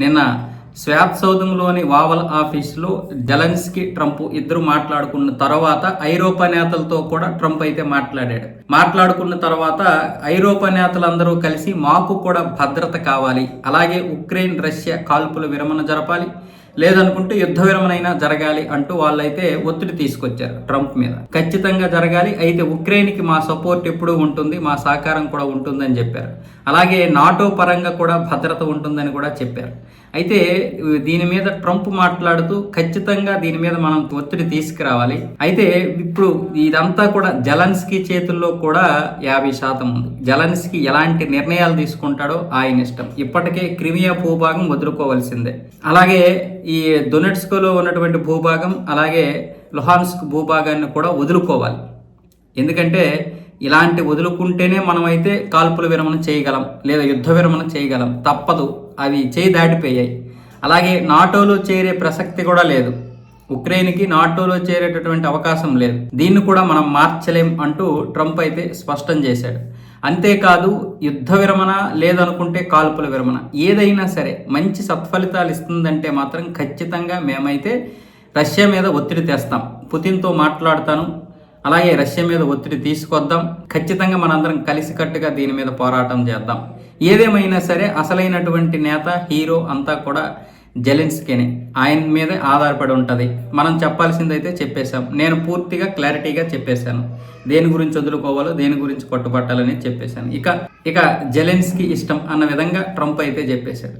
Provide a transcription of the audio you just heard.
నిన్న swap సౌదంలోని vowel ఆఫీసులో జలన్స్కి Trump ఇద్దరు మాట్లాడుకున్న తర్వాత ఐరోపా నేతలతో కూడా ట్రంప్ అయితే మాట్లాడాడు. మాట్లాడుకున్న తర్వాత ఐరోపా నేతలందరూ కలిసి మాకు కూడా భద్రత కావాలి. అలాగే ఉక్రెయిన్ రష్యా కాల్పుల విరమణ జరపాలి. లేదనుకుంటే యుద్ధ విరమణైనా జరగాలి అంటూ వాళ్ళైతే ఒత్తిడి తీసుకొచ్చారు ట్రంప్ మీద. ఖచ్చితంగా జరగాలి. అయితే ఉక్రెయిన్కి మా సపోర్ట్ ఎప్పుడూ ఉంటుంది మా సహకారం కూడా ఉంటుందని చెప్పారు. అలాగే నాటో పరంగా కూడా భద్రత ఉంటుందని కూడా చెప్పారు. అయితే దీని మీద ట్రంప్ మాట్లాడుతూ ఖచ్చితంగా దీని మీద మనం ఒత్తిడి తీసుకురావాలి. అయితే ఇప్పుడు ఇదంతా కూడా జలన్స్కీ చేతుల్లో కూడా యాభై శాతం ఉంది. జలన్స్కీ ఎలాంటి నిర్ణయాలు తీసుకుంటాడో ఆయన ఇష్టం. ఇప్పటికే క్రిమియా భూభాగం వదులుకోవాల్సిందే. అలాగే ఈ దొనెట్స్కోలో ఉన్నటువంటి భూభాగం అలాగే లుహాన్స్క్ భూభాగాన్ని కూడా వదులుకోవాలి. ఎందుకంటే ఇలాంటి వదులుకుంటేనే మనమైతే కాల్పుల విరమణ చేయగలం లేదా యుద్ధ విరమణ చేయగలం. తప్పదు. అవి చేయి దాటిపోయాయి. అలాగే నాటోలో చేరే ప్రసక్తి కూడా లేదు. ఉక్రెయిన్కి నాటోలో చేరేటటువంటి అవకాశం లేదు. దీన్ని కూడా మనం మార్చలేం అంటూ ట్రంప్ అయితే స్పష్టం చేశాడు. అంతేకాదు యుద్ధ విరమణ లేదనుకుంటే కాల్పుల విరమణ. ఏదైనా సరే మంచి సత్ఫలితాలు ఇస్తుందంటే మాత్రం ఖచ్చితంగా మేమైతే రష్యా మీద ఒత్తిడి తెస్తాం. పుతిన్తో మాట్లాడతాను. అలాగే రష్యా మీద ఒత్తిడి తీసుకొద్దాం. ఖచ్చితంగా మనందరం కలిసికట్టుగా దీని మీద పోరాటం చేద్దాం. ఏదేమైనా సరే అసలైనటువంటి నేత హీరో అంతా కూడా జెలెన్స్కేనే. ఆయన మీదే ఆధారపడి ఉంటుంది. మనం చెప్పాల్సిందైతే చెప్పేశాం. నేను పూర్తిగా క్లారిటీగా చెప్పేశాను. దేని గురించి వదులుకోవాలో దేని గురించి కొట్టుపట్టాలని చెప్పేశాను. ఇక ఇక జెలెన్స్కి ఇష్టం అన్న విధంగా ట్రంప్ అయితే చెప్పేశాడు.